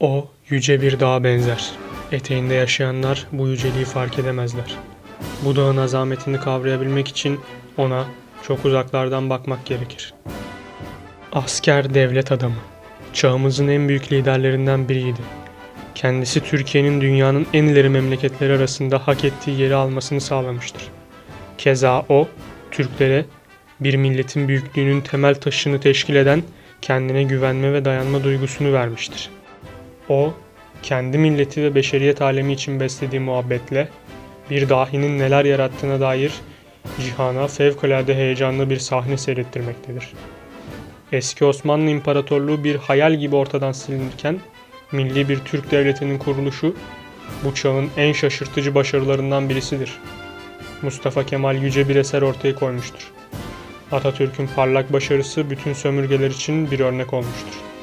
O yüce bir dağa benzer. Eteğinde yaşayanlar bu yüceliği fark edemezler. Bu dağın azametini kavrayabilmek için ona çok uzaklardan bakmak gerekir. Asker devlet adamı. Çağımızın en büyük liderlerinden biriydi. Kendisi Türkiye'nin dünyanın en ileri memleketleri arasında hak ettiği yeri almasını sağlamıştır. Keza o, Türklere bir milletin büyüklüğünün temel taşını teşkil eden kendine güvenme ve dayanma duygusunu vermiştir. O, kendi milleti ve beşeriyet alemi için beslediği muhabbetle bir dahinin neler yarattığına dair cihana fevkalade heyecanlı bir sahne seyrettirmektedir. Eski Osmanlı İmparatorluğu bir hayal gibi ortadan silinirken milli bir Türk devletinin kuruluşu bu çağın en şaşırtıcı başarılarından birisidir. Mustafa Kemal yüce bir eser ortaya koymuştur. Atatürk'ün parlak başarısı bütün sömürgeler için bir örnek olmuştur.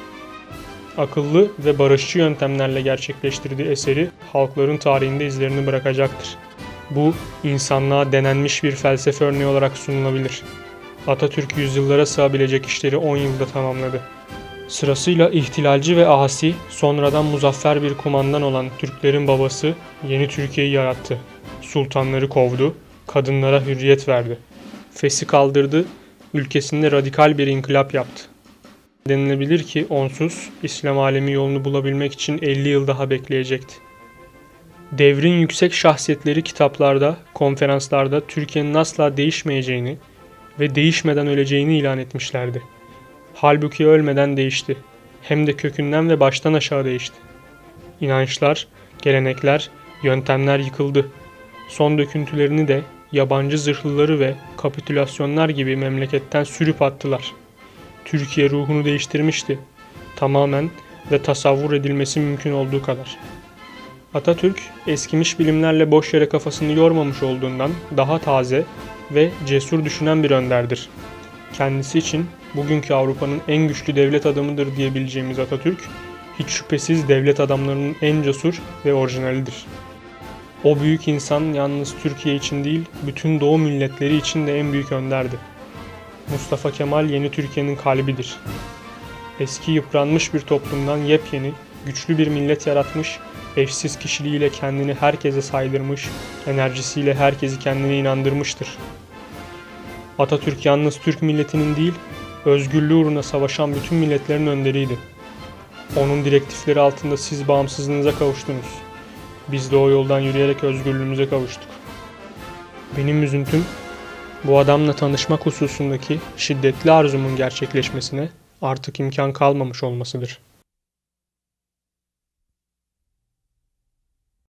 Akıllı ve barışçı yöntemlerle gerçekleştirdiği eseri halkların tarihinde izlerini bırakacaktır. Bu insanlığa denenmiş bir felsefe örneği olarak sunulabilir. Atatürk yüzyıllara sığabilecek işleri 10 yılda tamamladı. Sırasıyla ihtilalci ve asi, sonradan muzaffer bir kumandan olan Türklerin babası yeni Türkiye'yi yarattı. Sultanları kovdu, kadınlara hürriyet verdi. Fesi kaldırdı, ülkesinde radikal bir inkılap yaptı. Denilebilir ki onsuz İslam alemi yolunu bulabilmek için 50 yıl daha bekleyecekti. Devrin yüksek şahsiyetleri kitaplarda, konferanslarda Türkiye'nin asla değişmeyeceğini ve değişmeden öleceğini ilan etmişlerdi. Halbuki ölmeden değişti. Hem de kökünden ve baştan aşağı değişti. İnançlar, gelenekler, yöntemler yıkıldı. Son döküntülerini de yabancı zırhlıları ve kapitülasyonlar gibi memleketten sürüp attılar. Türkiye ruhunu değiştirmişti. Tamamen ve tasavvur edilmesi mümkün olduğu kadar. Atatürk eskimiş bilimlerle boş yere kafasını yormamış olduğundan daha taze ve cesur düşünen bir önderdir. Kendisi için bugünkü Avrupa'nın en güçlü devlet adamıdır diyebileceğimiz Atatürk, hiç şüphesiz devlet adamlarının en cesur ve orijinalidir. O büyük insan yalnız Türkiye için değil, bütün Doğu milletleri için de en büyük önderdi. Mustafa Kemal yeni Türkiye'nin kalbidir. Eski yıpranmış bir toplumdan yepyeni, güçlü bir millet yaratmış, eşsiz kişiliğiyle kendini herkese saydırmış, enerjisiyle herkesi kendine inandırmıştır. Atatürk yalnız Türk milletinin değil, özgürlüğü uğruna savaşan bütün milletlerin önderiydi. Onun direktifleri altında siz bağımsızlığınıza kavuştunuz. Biz de o yoldan yürüyerek özgürlüğümüze kavuştuk. Benim üzüntüm bu adamla tanışmak hususundaki şiddetli arzumun gerçekleşmesine artık imkan kalmamış olmasıdır.''